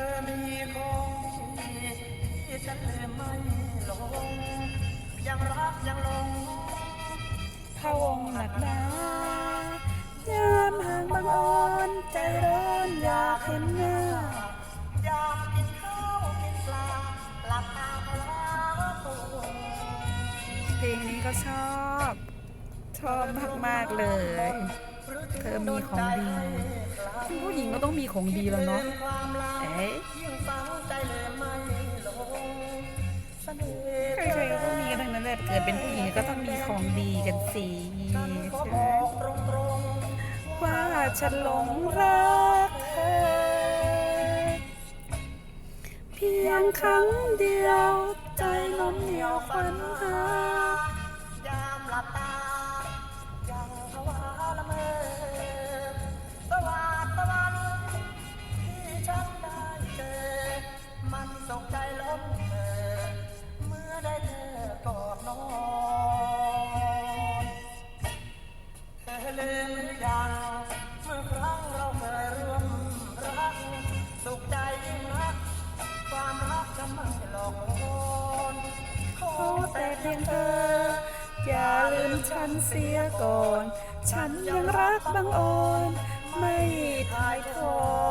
ธอมีของที่ฉันลืมไม่ลง ยังรักยังหลงพะวงหนักหนายามห่างบางอ่อนใจร้อนอยากเห็นหน้า อยากกินข้าวกินปลาหลับตาพลาตัวเพลงนี้ก็ชอบ ชอบมาก ๆ เลย เธอมีของดี ผู้หญิงก็ต้องมีของดีแล้วเนาะ เกิดเป็นผู้หญิงก็ต้องมีของดีกันสิว่าฉันหลงรักเธอเพียงครั้งเดียวใจล้มเหนียวควันหา เพียงเธอ อย่าลืมฉันเสียก่อน ฉันยังรักบางอ่อน ไม่ทายทอนจากเธอ